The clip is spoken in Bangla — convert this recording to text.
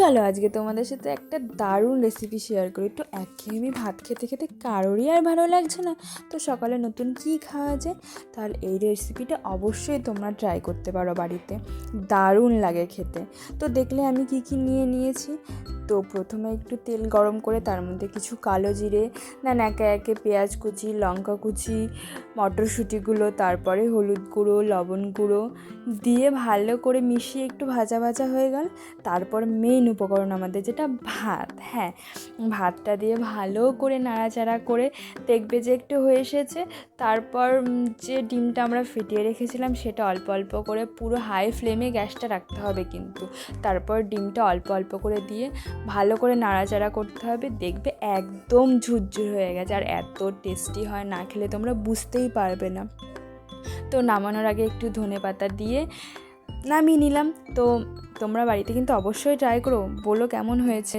চলো আজকে তোমাদের সাথে একটা দারুণ রেসিপি শেয়ার করি। একটু একঘেয়েমি ভাত খেতে খেতে কারোরই আর ভালো লাগছে না। তো সকালে নতুন কী খাওয়া যায়? তাহলে এই রেসিপিটা অবশ্যই তোমরা ট্রাই করতে পারো বাড়িতে। দারুণ লাগে খেতে। তো দেখলে আমি কি কি নিয়ে নিয়েছি? তো প্রথমে একটু তেল গরম করে তার মধ্যে কিছু কালো জিরে না একে একে পেঁয়াজ কুচি, লঙ্কা কুচি, মটরশুঁটিগুলো, তারপরে হলুদ গুঁড়ো, লবণ গুঁড়ো দিয়ে ভালো করে মিশিয়ে একটু ভাজা ভাজা হয়ে গেল। তারপর মেইন উপকরণ আমাদের যেটা ভাত হ্যাঁ ভাতটা দিয়ে ভালো করে নাড়াচাড়া করে দেখবে যে একটু হয়ে এসেছে। তারপর যে ডিমটা আমরা ফেটিয়ে রেখেছিলাম সেটা অল্প অল্প করে পুরো হাই ফ্লেমে গ্যাসটা রাখতে হবে কিন্তু। তারপর ডিমটা অল্প অল্প করে দিয়ে ভালো করে নাড়াচাড়া করতে হবে, দেখবে একদম ঝুরঝুর হয়ে গেছে আর এত টেস্টি হয়, না খেলে তোমরা বুঝতেই পারবে না। তো নামানোর আগে একটু ধনে পাতা দিয়ে নামিয়ে নিলাম। তো তোমরা বাড়িতে কিন্তু অবশ্যই ট্রাই করো, বলো কেমন হয়েছে।